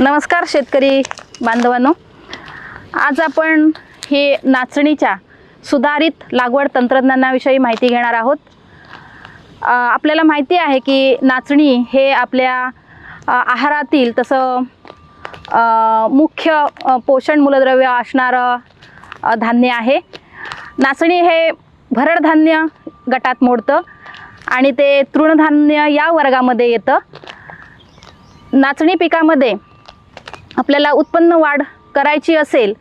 नमस्कार शेतकरी बांधवांनो. आज आपण हे नाचणीच्या सुधारित लागवड तंत्रज्ञानाविषयी माहिती घेणार आहोत. आपल्याला माहिती आहे की नाचणी हे आपल्या आहारातील तसं मुख्य पोषण मूलद्रव्य असणारं धान्य आहे. नाचणी हे भरड धान्य गटात मोडतं आणि ते तृणधान्य या वर्गामध्ये येतं. नाचणी पिकामध्ये आपल्याला उत्पन्न वाढ करायची असेल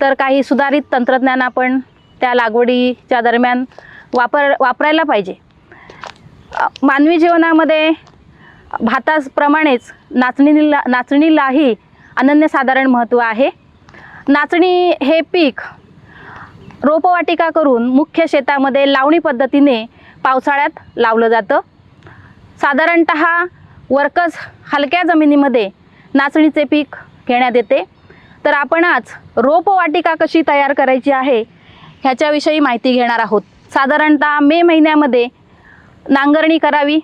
तर काही सुधारित तंत्रज्ञान आपण त्या लागवडीच्या दरम्यान वापर वापरायला पाहिजे. मानवी जीवनामध्ये भाताप्रमाणेच नाचणीला नाचणीलाही अनन्यसाधारण महत्त्व आहे. नाचणी हे पीक रोपवाटिका करून मुख्य शेतामध्ये लावणी पद्धतीने पावसाळ्यात लावलं जातं. साधारणत वर्कस हलक्या जमिनीमध्ये नाचणीचे पीक घेण्यात येते. तर आपण आज रोपवाटिका कशी तयार करायची आहे ह्याच्याविषयी माहिती घेणार आहोत. साधारणतः मे महिन्यामध्ये नांगरणी करावी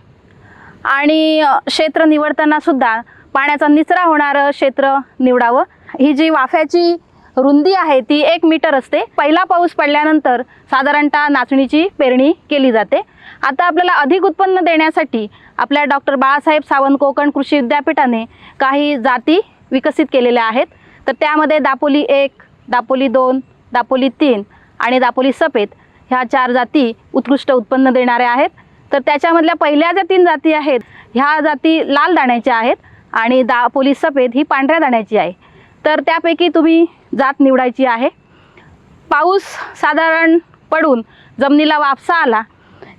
आणि क्षेत्र निवडतानासुद्धा पाण्याचा निचरा होणारं क्षेत्र निवडावं. ही जी वाफ्याची रुंदी आहे ती एक मीटर असते. पहिला पाऊस पडल्यानंतर साधारणतः नाचणीची पेरणी केली जाते. आता आपल्याला अधिक उत्पन्न देण्यासाठी आपल्या डॉक्टर बाळासाहेब सावंत कोकण कृषी विद्यापीठाने काही जाती विकसित केलेल्या आहेत. तर त्यामध्ये दापोली एक दापोली दोन दापोली तीन आणि दापोली सफेद ह्या चार जाती उत्कृष्ट उत्पन्न देणाऱ्या आहेत. तर त्याच्यामधल्या पहिल्या ज्या तीन जाती आहेत ह्या जाती लाल दाण्याच्या आहेत आणि दापोली सफेद ही पांढऱ्या दाण्याची आहे. तर त्यापैकी तुम्ही जात निवडायची आहे. पाऊस साधारण पडून जमिनीला वापसा आला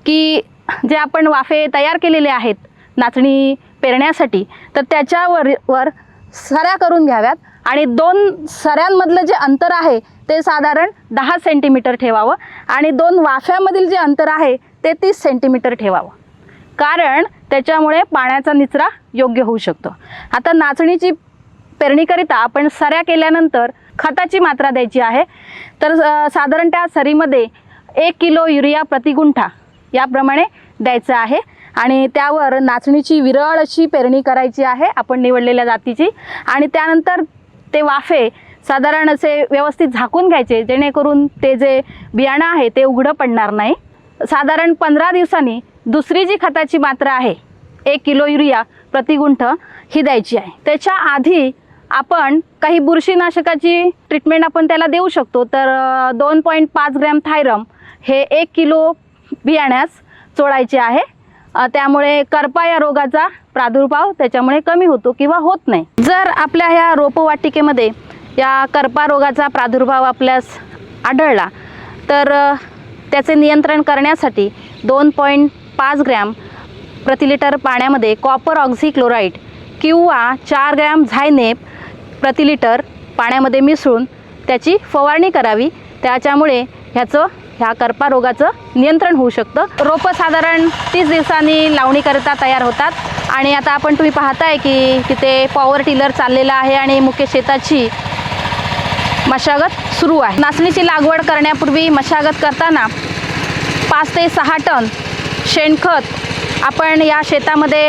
की जे आपण वाफे तयार केलेले आहेत नाचणी पेरण्यासाठी तर त्याच्यावर वर सऱ्या करून घ्याव्यात. आणि दोन सऱ्यांमधलं जे अंतर आहे ते साधारण दहा सेंटीमीटर ठेवावं. आणि दोन वाफ्यामधील जे अंतर आहे ते तीस सेंटीमीटर ठेवावं. कारण त्याच्यामुळे पाण्याचा निचरा योग्य होऊ शकतो. आता नाचणीची पेरणीकरिता आपण सऱ्या केल्यानंतर खताची मात्रा द्यायची आहे. तर अ, साधारण त्या सरीमध्ये एक किलो युरिया प्रतिगुंठा याप्रमाणे द्यायचं आहे. आणि त्यावर नाचणीची विरळ अशी पेरणी करायची आहे आपण निवडलेल्या जातीची. आणि त्यानंतर ते वाफे साधारण असे व्यवस्थित झाकून घ्यायचे जेणेकरून ते जे बियाणं आहे ते उघडं पडणार नाही. साधारण पंधरा दिवसांनी दुसरी जी खताची मात्रा आहे एक किलो युरिया प्रतिगुंठ ही द्यायची आहे. त्याच्या आधी आपण काही बुरशीनाशकाची ट्रीटमेंट आपण त्याला देऊ शकतो तर दोन पॉईंट पाच ग्रॅम थायरम हे एक किलो बियाण्यास चोळायचे आहे. त्यामुळे करपा या रोगाचा प्रादुर्भाव त्याच्यामुळे कमी होतो किंवा होत नाही. जर आपल्या ह्या रोपवाटिकेमध्ये या करपा रोगाचा प्रादुर्भाव आपल्यास आढळला तर त्याचे नियंत्रण करण्यासाठी दोन पॉईंट पाच ग्रॅम प्रति लिटर पाण्यामध्ये कॉपर ऑक्झिक्लोराईड किंवा चार ग्रॅम झायनेप प्रति लिटर पाण्यामध्ये मिसळून त्याची फवारणी करावी. त्याच्यामुळे ह्याचं ह्या करपा रोगाचं नियंत्रण होऊ शकतं. रोपं साधारण तीस दिवसांनी लावणीकरिता तयार होतात. आणि आता आपण तुम्ही पाहताय की तिथे पॉवर टिलर चाललेला आहे आणि मुख्य शेताची मशागत सुरू आहे. नाचणीची लागवड करण्यापूर्वी मशागत करताना पाच ते सहा टन शेणखत आपण या शेतामध्ये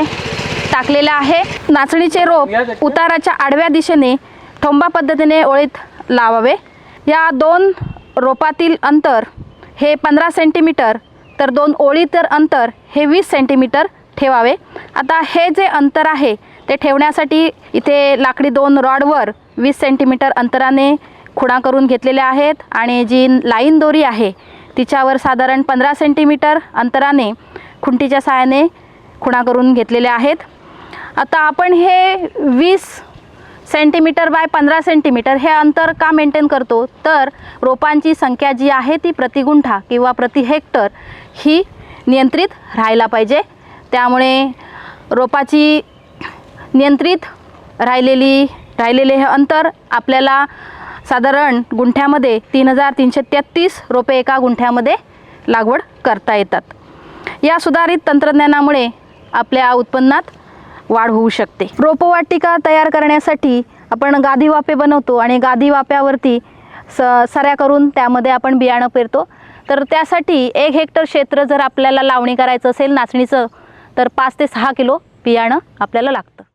टाकलेलं आहे. नाचणीचे रोप उताराच्या आडव्या दिशेने ठोंबा पद्धतीने ओळीत लावावे. या दोन रोपातील अंतर हे पंधरा सेंटीमीटर तर दोन ओळीतर अंतर हे वीस सेंटीमीटर ठेवावे. आता हे जे अंतर आहे ते ठेवण्यासाठी इथे लाकडी दोन रॉडवर वीस सेंटीमीटर अंतराने खुणा करून घेतलेल्या आहेत आणि जी लाईन दोरी आहे तिच्यावर साधारण पंधरा सेंटीमीटर अंतराने खुंटीच्या सहाय्याने खुणा करून घेतलेल्या आहेत. आता आपण हे वीस सेंटीमीटर बाय पंधरा सेंटीमीटर हे अंतर का मेंटेन करतो? तर रोपांची संख्या जी आहे ती प्रतिगुंठा किंवा प्रति हेक्टर ही नियंत्रित राहायला पाहिजे. त्यामुळे रोपाची नियंत्रित राहिलेली राहिलेले हे अंतर आपल्याला साधारण गुंठ्यामध्ये तीन हजार तीनशे तेहत्तीस रोपे एका गुंठ्यामध्ये लागवड करता येतात. या सुधारित तंत्रज्ञानामुळे आपल्या उत्पन्नात वाढ होऊ शकते. रोपवाटिका तयार करण्यासाठी आपण गादी वाफे बनवतो आणि गादी वाफ्यावरती स सऱ्या करून त्यामध्ये आपण बियाणं पेरतो. तर त्यासाठी एक हेक्टर क्षेत्र जर आपल्याला लावणी करायचं असेल नाचणीचं तर पाच ते सहा किलो बियाणं आपल्याला लागतं.